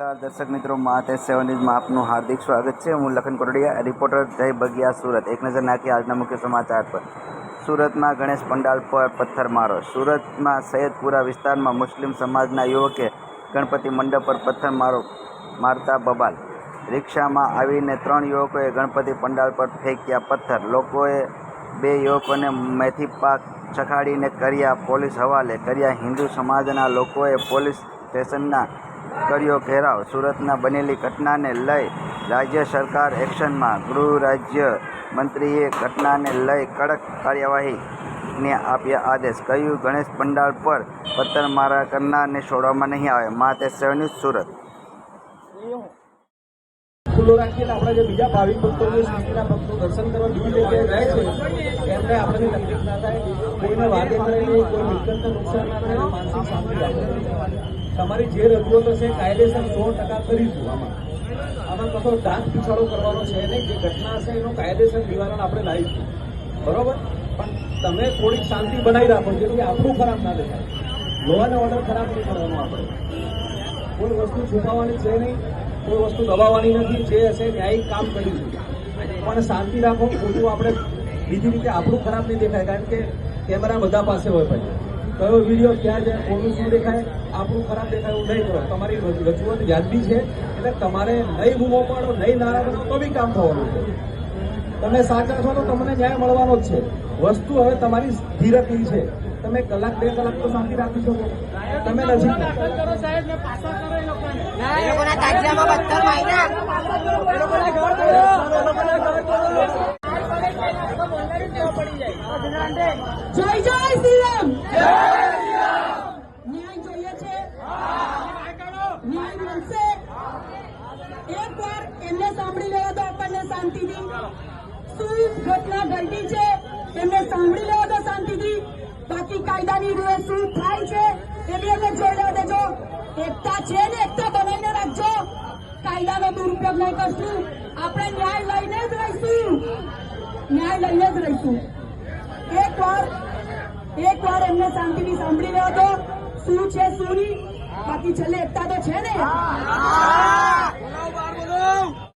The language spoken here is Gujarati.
દર્શક મિત્રો, માતે સેવન ન્યૂઝમાં આપનું હાર્દિક સ્વાગત છે. હું લખન કોરડિયા રિપોર્ટર જય બગિયા, સુરત. એક નજર નાખી આજના મુખ્ય સમાચાર પર. સુરતમાં ગણેશ પંડાલ પર પથ્થરમારો. સુરતમાં સૈયદપુરા વિસ્તારમાં મુસ્લિમ સમાજના યુવકે ગણપતિ મંડપ પર પથ્થરમારો મારતા બબાલ. રિક્ષામાં આવીને ત્રણ યુવકોએ ગણપતિ પંડાલ પર ફેંક્યા પથ્થર. લોકોએ બે યુવકોને મેથી પાક ચખાડીને કર્યા પોલીસ હવાલે. કર્યા હિન્દુ સમાજના લોકોએ પોલીસ સ્ટેશનના કર્યો ઘેરાવ. સુરતના બનેલી ઘટનાને લઈ રાજ્ય સરકાર એક્શનમાં. ગૃહ રાજ્ય મંત્રીએ ઘટનાને લઈ કડક કાર્યવાહીને આપ્યા આદેશ. કહ્યું, ગણેશ પંડાલ પર પથ્થરમારા કરનારને છોડવામાં નહીં આવે. માતે તે સુરત. ખુલ્લો રાખીને આપણા જે બીજા ભાવિક ભક્તો જે શાંતિના ભક્તો દર્શન કરવા બીજી જગ્યાએ જાય છે, એમને આપણને તકલીફ ના થાય, કોઈને વાગે કરે નહીં, કોઈ મિલકતને નુકસાન ના થાય, માનસિક શાંતિ તમારી જે રજૂઆતો છે કાયદેસર સો ટકા કરીશું આમાં. આમાં કશો ડાંક પીછાડો કરવાનો છે નહીં. જે ઘટના હશે એનું કાયદેસર નિવારણ આપણે લાવીશું બરોબર? પણ તમે થોડીક શાંતિ બનાવી રાખો જેથી આપણું ખરાબ ના દેખાય. લો અને ઓર્ડર ખરાબ નહીં કરવાનો આપણે. કોઈ વસ્તુ છુપાવવાની છે નહીં કોઈ વસ્તુ દબાવવાની નથી જે હશે ન્યાયિક કામ કરીશું પણ શાંતિ રાખો ખોટું આપણે બીજી રીતે આપણું ખરાબ નહીં દેખાય કારણ કે કેમેરા બધા પાસે હોય પછી કયો વીડિયો ક્યાં જાય કોનું શું દેખાય આપણું ખરાબ દેખાય એવું નહીં કરો તમારી રજૂઆત વ્યાજબી છે એટલે તમારે નહીં બૂમો પાડો નહીં નારા કરો તો બી કામ થવાનું છે. તમે સાચા છો તો તમને ન્યાય મળવાનો જ છે. વસ્તુ હવે તમારી ધીરકની છે. તમે કલાક બે કલાક તો શાંતિ રાખી શકો. તમે નજીક તાજિયામાં જય. શ્રી રામ ન્યાય જોઈએ છે. ન્યાય મળશે. એક વાર એમને સાંભળી લેવા તો આપણને શાંતિથી. શું ઘટના ઘટી છે? એમને સાંભળી લેવા તો શાંતિથી. બાકી કાયદાની રૂએ શું થાય છે? એ બી એમને જોઈ લેવા દેજો. એકતા છે ને એકતા બનાવીને રાખજો. કાયદાનો દુરુપયોગ નહીં કરશું. આપણે ન્યાય લઈને જ રહીશું. ન્યાય લઈએ જ રહીશું. એકવાર એકવાર એમને શાંતિથી સાંભળી રહ્યો તો શું છે શું બાકી છેલ્લે એકતા તો છે ને?